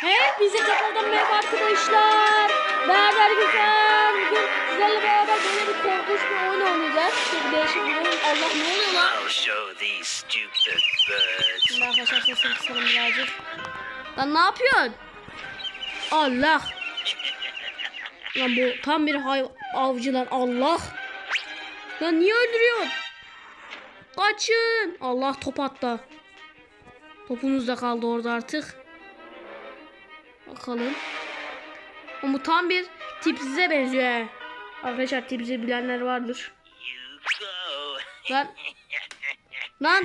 Hepinize tekrardan merhaba arkadaşlar. Beraber güzel. Bugün sizlerle beraber böyle bir korkunç bir oyun oynayacağız. Çok değişik bir oyun. Allah ne oluyor lan? Şimdi arkadaşlar sesini kısalım birazcık. Lan ne yapıyorsun? Allah. Lan bu tam bir hay avcı lan Allah. Lan niye öldürüyorsun? Kaçın. Allah top attı. Topunuz da kaldı orada artık. Bakalım. Ama tam bir tipsize benziyor. Arkadaşlar tipsize bilenler vardır. Lan. Lan.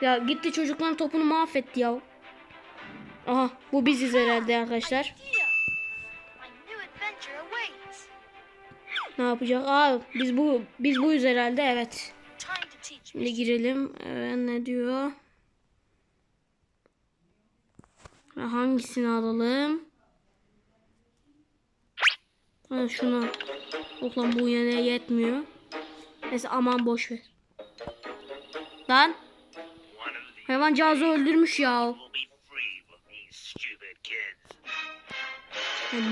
Ya gitti çocukların topunu mahvetti ya. Aha bu biziz herhalde arkadaşlar. Ne yapacak? Aa biz bu biz buyuz herhalde evet. Şimdi girelim. Evet, ne diyor? Ha, Hangisini alalım? Ha, şunu. Yok lan bu yine yetmiyor. Neyse aman boş ver. Lan hayvancağızı öldürmüş. Ya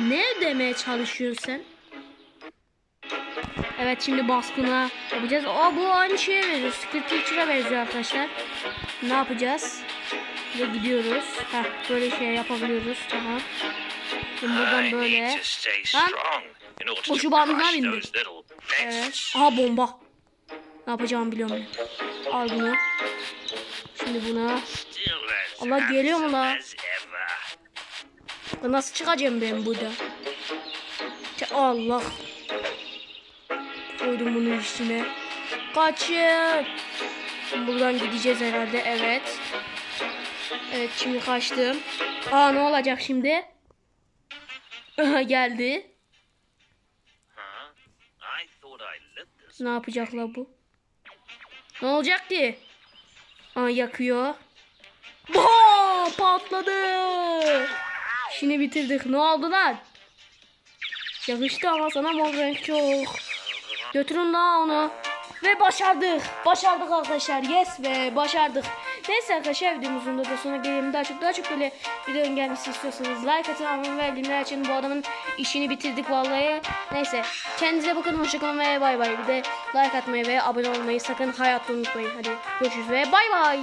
ne demeye çalışıyorsun sen? Evet şimdi baskına yapacağız. Aa bu aynı şeye benziyor. Secret Teacher'a benziyor arkadaşlar. Ne yapacağız? Ve gidiyoruz. Heh, böyle şey yapabiliyoruz. Tamam. Şimdi buradan böyle. Lan. Koşu to bandına bindi. Evet. Aha bomba. Ne yapacağımı biliyorum ben. Al bunu. Şimdi buna. Allah geliyor mu. Ya Nasıl çıkacağım ben burada? Allah. Koydum bunun üstüne. Kaçın. Buradan gideceğiz herhalde. Evet. Evet şimdi kaçtım. Aa ne olacak şimdi? Geldi. Ne yapacaklar bu? Ne olacak ki? Aa yakıyor. Boom! Patladı. Şimdi bitirdik. Ne oldu lan? Yakıştı ama sana mor renk çok. Götürün daha onu. Ve başardık. Başardık arkadaşlar. Yes ve başardık. Neyse arkadaşlar videomuzun da sonuna gelelim. Daha çok daha çok böyle videonun gelmesi istiyorsanız like atın. Abone ve bildirimler için bu adamın işini bitirdik vallahi. Neyse. Kendinize bakın. Hoşçakalın ve bay bay. Bir de like atmayı ve abone olmayı sakın hayatta unutmayın. Hadi görüşürüz ve bay bay.